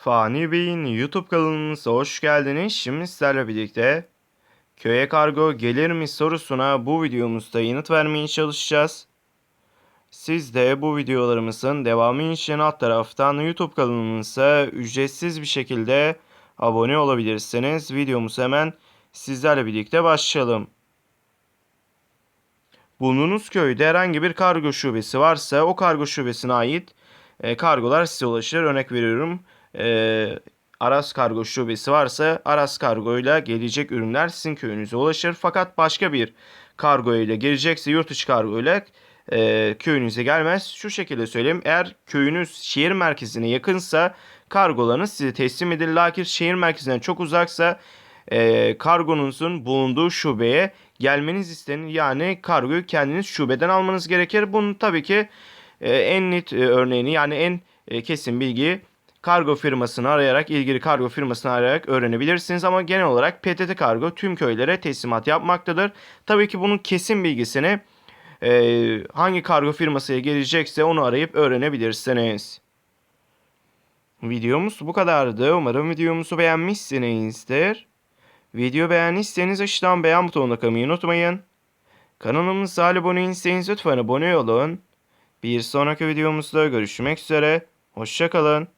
Fani Bey'in YouTube kanalımıza hoş geldiniz. Şimdi sizlerle birlikte köye kargo gelir mi sorusuna bu videomuzda yanıt vermeye çalışacağız. Siz de bu videolarımızın devamı için alt taraftan YouTube kanalımıza ücretsiz bir şekilde abone olabilirsiniz. Videomuz hemen sizlerle birlikte başlayalım. Bulunduğunuz köyde herhangi bir kargo şubesi varsa o kargo şubesine ait e, kargolar size ulaşır. Örnek veriyorum e, Aras Kargo şubesi varsa Aras Kargo ile gelecek ürünler sizin köyünüze ulaşır. Fakat başka bir kargo ile gelecekse yurt içi kargo ile e, köyünüze gelmez. Şu şekilde söyleyeyim. Eğer köyünüz şehir merkezine yakınsa kargolarınız size teslim edilir. Lakin şehir merkezinden çok uzaksa e, kargonuzun bulunduğu şubeye gelmeniz istenir. Yani kargoyu kendiniz şubeden almanız gerekir. Bunun tabii ki e, en net e, örneğini yani en e, kesin bilgiyi kargo firmasını arayarak, ilgili kargo firmasını arayarak öğrenebilirsiniz. Ama genel olarak PTT Kargo tüm köylere teslimat yapmaktadır. Tabii ki bunun kesin bilgisini e, hangi kargo firmasıya gelecekse onu arayıp öğrenebilirsiniz. Videomuz bu kadardı. Umarım videomuzu beğenmişsinizdir. Video beğendiyseniz aşağıdan beğen butonuna kalmayı unutmayın. Kanalımıza abone değilseniz lütfen abone olun. Bir sonraki videomuzda görüşmek üzere. Hoşçakalın.